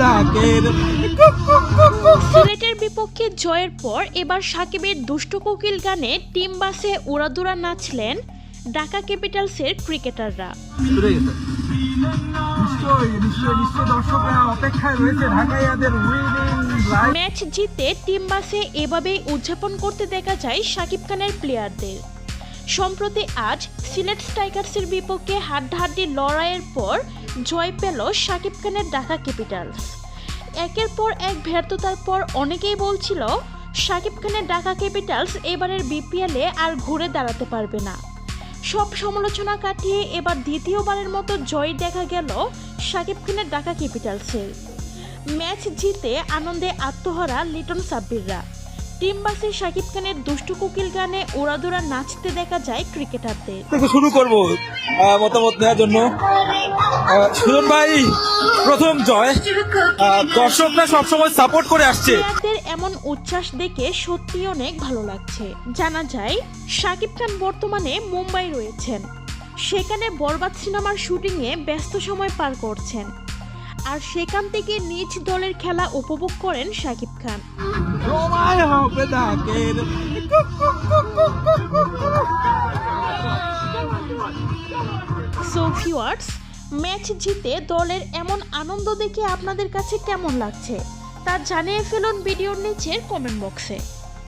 ডাকের সিলেটের বিপক্ষে জয়ের পর এবার সাকিবের দুষ্ট কোকিল গানে টিম বাসে উড়াদুরা নাচলেন ঢাকা ক্যাপিটালসের ক্রিকেটাররা। ম্যাচ জিতে টিম বাসে এভাবেই উদযাপন করতে দেখা যায় শাকিব খানের প্লেয়ারদের সম্প্রতি আজ সিলেট স্ট্রাইকার্সের বিপক্ষে হাড্ডাহাড্ডি লড়াইয়ের পর জয় পেল সাকিব খানের ঢাকা ক্যাপিটালস একের পর এক ব্যর্থতার পর অনেকেই বলছিল শাকিব খানের ঢাকা ক্যাপিটালস এবারের বিপিএলে আর ঘুরে দাঁড়াতে পারবে না। সব সমালোচনা কাটিয়ে এবার দ্বিতীয়বারের মতো জয় দেখা গেল শাকিব খানের ঢাকা ক্যাপিটালসের ম্যাচ জিতে আনন্দে আত্মহারা লিটন সাব্বিররা। টিম বাসে শাকিব খানের দুষ্টু কোকিল গানে ওড়াদুরা নাচতে দেখা যায় ক্রিকেটারদের। থেকে শুরু করব মতামত নেওয়ার জন্য। সুজন ভাই প্রথম জয়। দর্শকরা সবসময় সাপোর্ট করে আসছে। এমন উচ্ছ্বাস দেখে সত্যি অনেক ভালো লাগছে। জানা যায় শাকিব খান বর্তমানে মুম্বাই রয়েছেন। সেখানে বরবাদ সিনেমার শুটিংয়ে ব্যস্ত সময় পার করছেন। আর সেখান থেকে নিজ দলের খেলা উপভোগ করেন শাকিব খান। সময় সো ভিউয়ার্স ম্যাচ জিতে দলের এমন আনন্দ দেখে আপনাদের কাছে কেমন লাগছে? তা জানিয়ে ফেলুন ভিডিওর নিচের কমেন্ট বক্সে